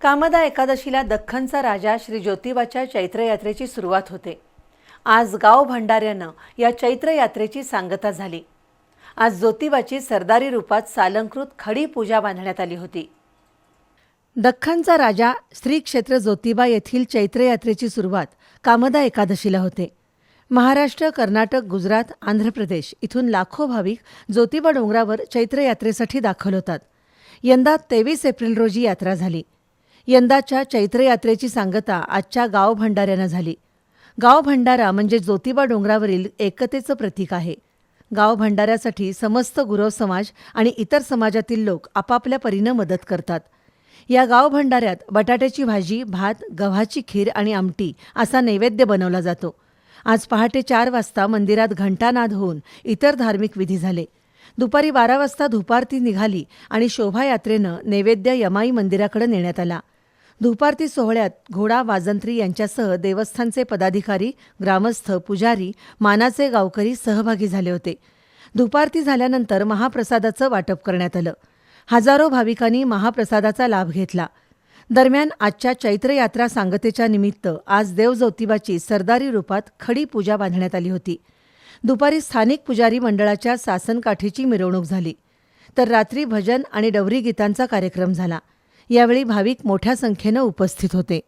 कामदा एकादशीला दख्खनचा राजा श्री ज्योतिबाच्या चैत्रयात्रेची सुरुवात होते. आज गाव भंडाऱ्यानं या चैत्रयात्रेची सांगता झाली. आज ज्योतिबाची सरदारी रूपात सालंकृत खडी पूजा बांधण्यात आली होती. दख्खनचा राजा श्री क्षेत्र ज्योतिबा येथील चैत्रयात्रेची सुरुवात कामदा एकादशीला होते. महाराष्ट्र कर्नाटक गुजरात आंध्र प्रदेश इथून लाखो भाविक ज्योतिबा डोंगरावर चैत्रयात्रेसाठी दाखल होतात. यंदा तेवीस एप्रिल रोजी यात्रा झाली. यंदाच्या चैत्रयात्रेची सांगता आजच्या गाव भंडाऱ्यानं झाली. गाव भंडारा म्हणजे ज्योतिबा डोंगरावरील एकतेचं प्रतीक आहे. गाव भंडाऱ्यासाठी समस्त गुरव समाज आणि इतर समाजातील लोक आपापल्या परीनं मदत करतात. या गाव भंडाऱ्यात बटाट्याची भाजी भात गव्हाची खीर आणि आमटी असा नैवेद्य बनवला जातो. आज पहाटे चार वाजता मंदिरात घंटानाद होऊन इतर धार्मिक विधी झाले. दुपारी बारा वाजता धुपारती निघाली आणि शोभायात्रेनं नैवेद्य यमाई मंदिराकडे नेण्यात आला. धुपारती सोहळ्यात घोडा वाजंत्री यांच्यासह देवस्थानचे पदाधिकारी ग्रामस्थ पुजारी मानाचे गावकरी सहभागी झाले होते. धुपारती झाल्यानंतर महाप्रसादाचं वाटप करण्यात आलं. हजारो भाविकांनी महाप्रसादाचा लाभ घेतला. दरम्यान आजच्या चैत्रयात्रा सांगतेच्या निमित्त आज देवज्योतिबाची सरदारी रूपात खडी पूजा बांधण्यात आली होती. दुपारी स्थानिक पुजारी मंडळाच्या सासनकाठीची मिरवणूक झाली. तर रात्री भजन आणि डवरी गीतांचा कार्यक्रम झाला. यावेळी भाविक मोठ्या संख्येनं उपस्थित होते.